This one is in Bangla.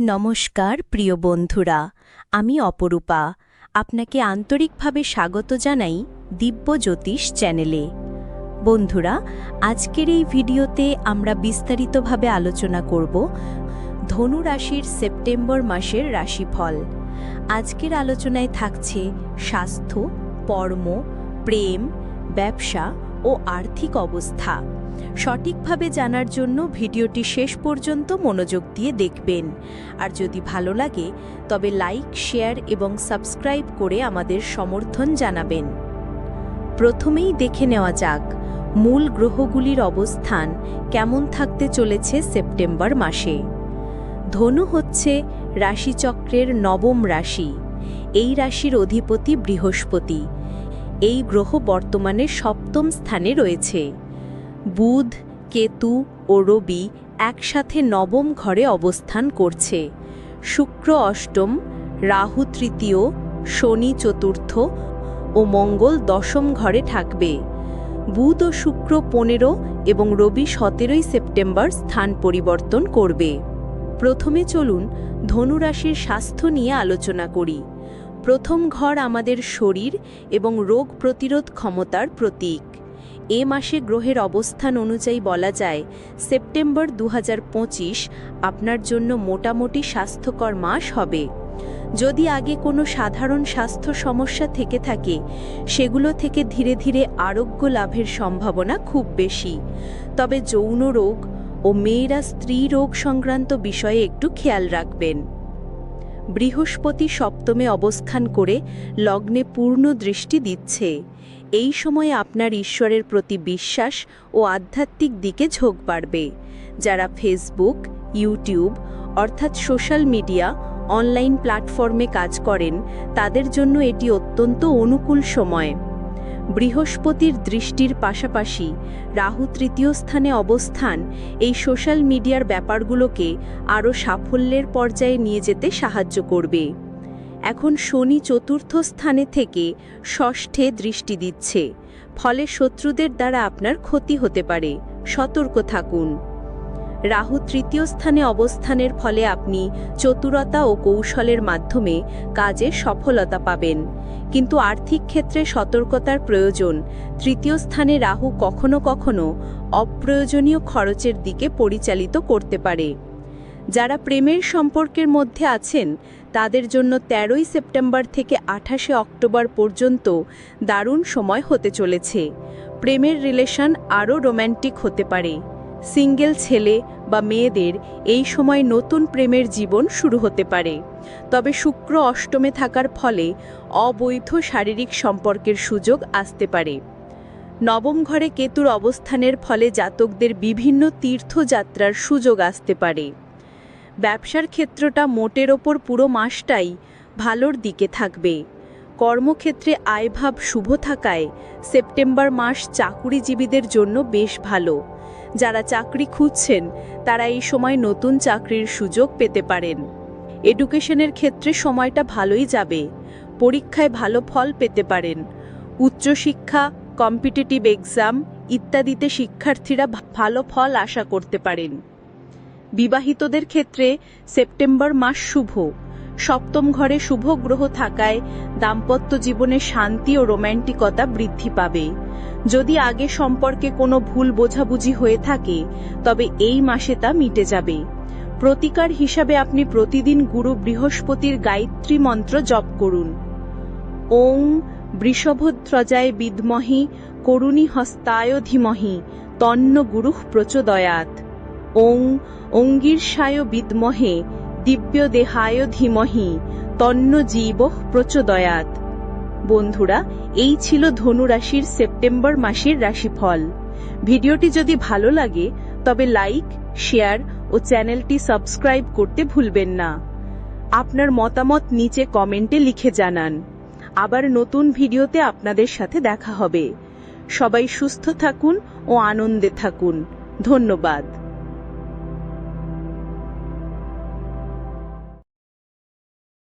নমস্কার, প্রিয় বন্ধুরা। আমি অপরূপা। আপনাকে আন্তরিকভাবে স্বাগত জানাই দিব্য জ্যোতিষ চ্যানেলে। বন্ধুরা, আজকের এই ভিডিওতে আমরা বিস্তারিতভাবে আলোচনা করব ধনু রাশির সেপ্টেম্বর মাসের রাশিফল। আজকের আলোচনায় থাকছে স্বাস্থ্য, কর্ম, প্রেম, ব্যবসা ও আর্থিক অবস্থা। সঠিকভাবে জানার জন্য ভিডিওটি শেষ পর্যন্ত মনোযোগ দিয়ে দেখবেন। আর যদি ভালো লাগে, তবে লাইক, শেয়ার এবং সাবস্ক্রাইব করে আমাদের সমর্থন জানাবেন। প্রথমেই দেখে নেওয়া যাক, মূল গ্রহগুলির অবস্থান কেমন থাকতে চলেছে সেপ্টেম্বর মাসে। ধনু হচ্ছে রাশিচক্রের নবম রাশি। এই রাশির অধিপতি বৃহস্পতি। এই গ্রহ বর্তমানে সপ্তম স্থানে রয়েছে। বুধ, কেতু ও রবি একসাথে নবম ঘরে অবস্থান করছে। শুক্র অষ্টম, রাহু তৃতীয়, শনি চতুর্থ ও মঙ্গল দশম ঘরে থাকবে। বুধ ও শুক্র পনেরো এবং রবি সতেরোই সেপ্টেম্বর স্থান পরিবর্তন করবে। প্রথমে চলুন ধনুরাশির স্বাস্থ্য নিয়ে আলোচনা করি। প্রথম ঘর আমাদের শরীর এবং রোগ প্রতিরোধ ক্ষমতার প্রতীক। এ মাসে গ্রহের অবস্থান অনুযায়ী বলা যায়, সেপ্টেম্বর দু হাজার পঁচিশ আপনার জন্য মোটামুটি স্বাস্থ্যকর মাস হবে। যদি আগে কোনো সাধারণ স্বাস্থ্য সমস্যা থেকে থাকে, সেগুলো থেকে ধীরে ধীরে আরোগ্য লাভের সম্ভাবনা খুব বেশি। তবে যৌন রোগ ও মেয়েরা স্ত্রী রোগ সংক্রান্ত বিষয়ে একটু খেয়াল রাখবেন। বৃহস্পতি সপ্তমে অবস্থান করে লগ্নে পূর্ণ দৃষ্টি দিচ্ছে। এই সময়ে আপনার ঈশ্বরের প্রতি বিশ্বাস ও আধ্যাত্মিক দিকে ঝোঁক বাড়বে। যারা ফেসবুক ইউটিউব অর্থাৎ সোশ্যাল মিডিয়া অনলাইন প্ল্যাটফর্মে কাজ করেন, তাদের জন্য এটি অত্যন্ত অনুকূল সময়। বৃহস্পতির দৃষ্টির পাশাপাশি রাহু তৃতীয় স্থানে অবস্থান এই সোশ্যাল মিডিয়ার ব্যাপারগুলোকে আরও সাফল্যের পর্যায়ে নিয়ে যেতে সাহায্য করবে। এখন শনি চতুর্থ স্থানে থেকে ষষ্ঠে দৃষ্টি দিচ্ছে, ফলে শত্রুদের দ্বারা আপনার ক্ষতি হতে পারে। সতর্ক থাকুন। রাহু তৃতীয় স্থানে অবস্থানের ফলে আপনি চতুরতা ও কৌশলের মাধ্যমে কাজে সফলতা পাবেন। কিন্তু আর্থিক ক্ষেত্রে সতর্কতার প্রয়োজন। তৃতীয় স্থানে রাহু কখনো কখনো অপ্রয়োজনীয় খরচের দিকে পরিচালিত করতে পারে। যারা প্রেমের সম্পর্কের মধ্যে আছেন, তাদের জন্য তেরোই সেপ্টেম্বর থেকে আঠাশে অক্টোবর পর্যন্ত দারুণ সময় হতে চলেছে। প্রেমের রিলেশন আরও রোম্যান্টিক হতে পারে। সিঙ্গেল ছেলে বা মেয়েদের এই সময় নতুন প্রেমের জীবন শুরু হতে পারে। তবে শুক্র অষ্টমে থাকার ফলে অবৈধ শারীরিক সম্পর্কের সুযোগ আসতে পারে। নবম ঘরে কেতুর অবস্থানের ফলে জাতকদের বিভিন্ন তীর্থযাত্রার সুযোগ আসতে পারে। ব্যবসার ক্ষেত্রটা মোটের ওপর পুরো মাসটাই ভালোর দিকে থাকবে। কর্মক্ষেত্রে আয়ভাব শুভ থাকায় সেপ্টেম্বর মাস চাকুরিজীবীদের জন্য বেশ ভালো। যারা চাকরি খুঁজছেন, তারা এই সময় নতুন চাকরির সুযোগ পেতে পারেন। এডুকেশনের ক্ষেত্রে সময়টা ভালোই যাবে। পরীক্ষায় ভালো ফল পেতে পারেন। উচ্চশিক্ষা, কম্পিটিটিভ এক্সাম ইত্যাদিতে শিক্ষার্থীরা ভালো ফল আশা করতে পারেন। বিবাহিতদের ক্ষেত্রে সেপ্টেম্বর মাস শুভ। সপ্তম ঘরে শুভ গ্রহ থাকায় দাম্পত্য জীবনে শান্তি ও রোম্যান্টিকতা বৃদ্ধি পাবে। যদি আগে সম্পর্কে কোনো ভুল বোঝাবুঝি হয়ে থাকে, তবে এই মাসে তা মিটে যাবে। প্রতিকার হিসাবে আপনি প্রতিদিন গুরু বৃহস্পতির গায়ত্রী মন্ত্র জপ করুন। ওং বৃষভধ্বজায় বিদ্মহি করুণী হস্তায় ধীমহি তন্ন গুরুঃ প্রচোদয়াত ওং অঙ্গীর্ষায় বিদ্মহে দিব্য দেহায় ধীমহি, তন্ন জীব প্রচোদয়াত বন্ধুরা, এই ছিল ধনুরাশির সেপ্টেম্বর মাসের রাশিফল। ভিডিওটি যদি ভালো লাগে, তবে লাইক, শেয়ার ও চ্যানেলটি সাবস্ক্রাইব করতে ভুলবেন না। আপনার মতামত নিচে কমেন্টে লিখে জানান। আবার নতুন ভিডিওতে আপনাদের সাথে দেখা হবে। সবাই সুস্থ থাকুন ও আনন্দে থাকুন। ধন্যবাদ।